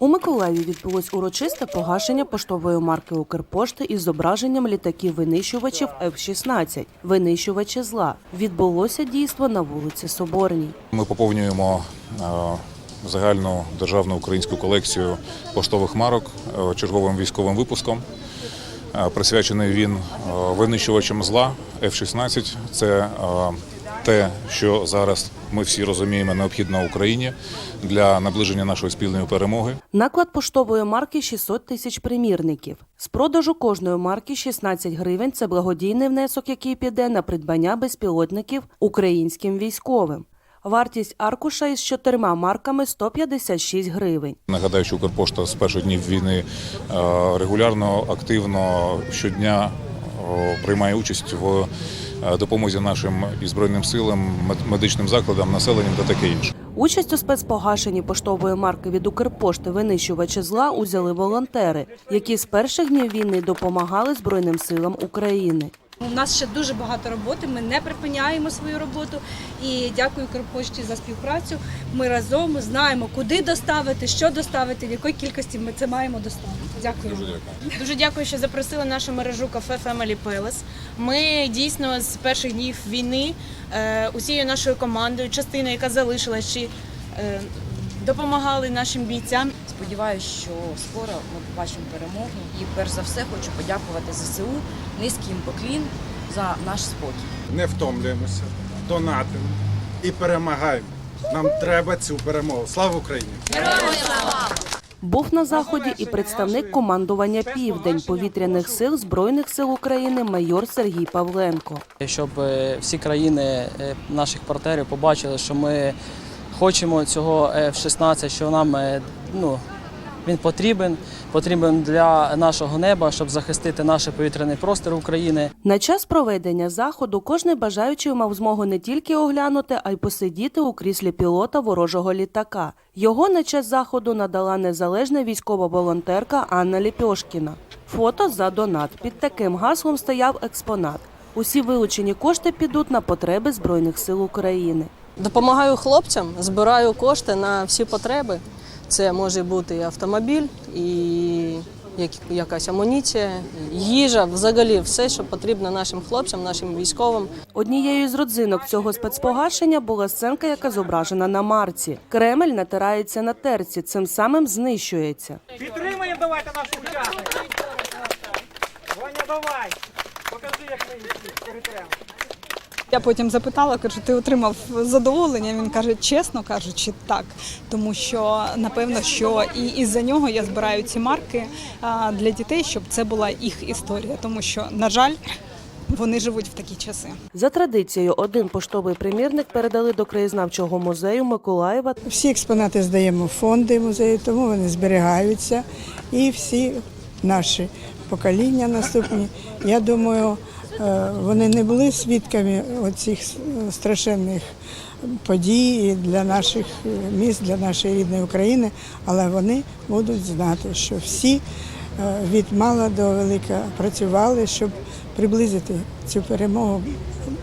У Миколаєві відбулось урочисте погашення поштової марки Укрпошти із зображенням літаків-винищувачів F-16 «Винищувачі зла. Відбулося дійство на вулиці Соборній. Ми поповнюємо е, загальну державну українську колекцію поштових марок е, черговим військовим випуском. Е, Присвячений він винищувачам зла F-16. Це те, що зараз ми всі розуміємо необхідно Україні для наближення нашої спільної перемоги. Наклад поштової марки 600 тисяч примірників. З продажу кожної марки 16 гривень – це благодійний внесок, який піде на придбання безпілотників українським військовим. Вартість аркуша із чотирма марками – 156 гривень. Нагадаю, що Укрпошта з перших днів війни е, регулярно, активно щодня приймає участь в допомозі нашим і збройним силам, мед- медичним закладам, населенням та таке інше. Участь у спецпогашенні поштової марки від Укрпошти «Винищувачі зла» узяли волонтери, які з перших днів війни допомагали Збройним силам України. У нас ще дуже багато роботи. Ми не припиняємо свою роботу. І дякую Укрпошті за співпрацю. Ми разом знаємо, куди доставити, що доставити, в якій кількості ми це маємо доставити. Дякую. Дуже дякую, що запросили нашу мережу кафе Family Palace. Ми дійсно з перших днів війни е, усією нашою командою, частиною, яка залишилась, чи е, допомагали нашим бійцям. Сподіваюся, що скоро ми побачимо перемогу. І перш за все хочу подякувати ЗСУ, низький їм поклін за наш спокій. не втомлюємося, донатимо і перемагаємо. Нам треба цю перемогу. Слава Україні! Був на заході і представник командування Південь повітряних сил Збройних сил України майор Сергій Павленко. щоб е, всі країни е, наших партнерів побачили, що ми хочемо цього F-16, що нам е, ну, він потрібен, потрібен для нашого неба, щоб захистити наш повітряний простір України. На час проведення заходу кожний бажаючий мав змогу не тільки оглянути, а й посидіти у кріслі пілота ворожого літака. Його на час заходу надала незалежна військова волонтерка Анна Ліпьошкіна. Фото за донат. Під таким гаслом стояв експонат. Усі вилучені кошти підуть на потреби Збройних сил України. Допомагаю хлопцям, збираю кошти на всі потреби. Це може бути і автомобіль, і якась амуніція, їжа, взагалі все, що потрібно нашим хлопцям, нашим військовим. Однією з родзинок цього спецпогашення була сценка, яка зображена на марці. Кремль натирається на терці, цим самим знищується. Підтримаємо давайте нашу учасницю. Ваня, давай. Покажи, як ми її перетремо. Я потім запитала, кажу, ти отримав задоволення? Він каже, чесно кажучи, так. Тому що напевно, що і із-за нього я збираю ці марки для дітей, щоб це була їх історія. Тому що, на жаль, вони живуть в такі часи. За традицією, один поштовий примірник передали до краєзнавчого музею Миколаєва. Всі експонати здаємо в фонди музею, тому вони зберігаються. І всі наші покоління наступні, я думаю, вони не були свідками оцих страшенних подій для наших міст, для нашої рідної України, але вони будуть знати, що всі е, від мала до велика працювали, щоб приблизити цю перемогу.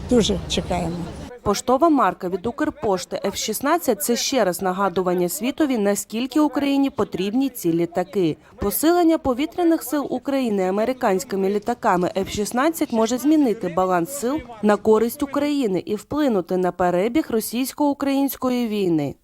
Дуже чекаємо. Поштова марка від Укрпошти F-16 – це ще раз нагадування світові, наскільки Україні потрібні ці літаки. Посилення повітряних сил України американськими літаками F-16 може змінити баланс сил на користь України і вплинути на перебіг російсько-української війни.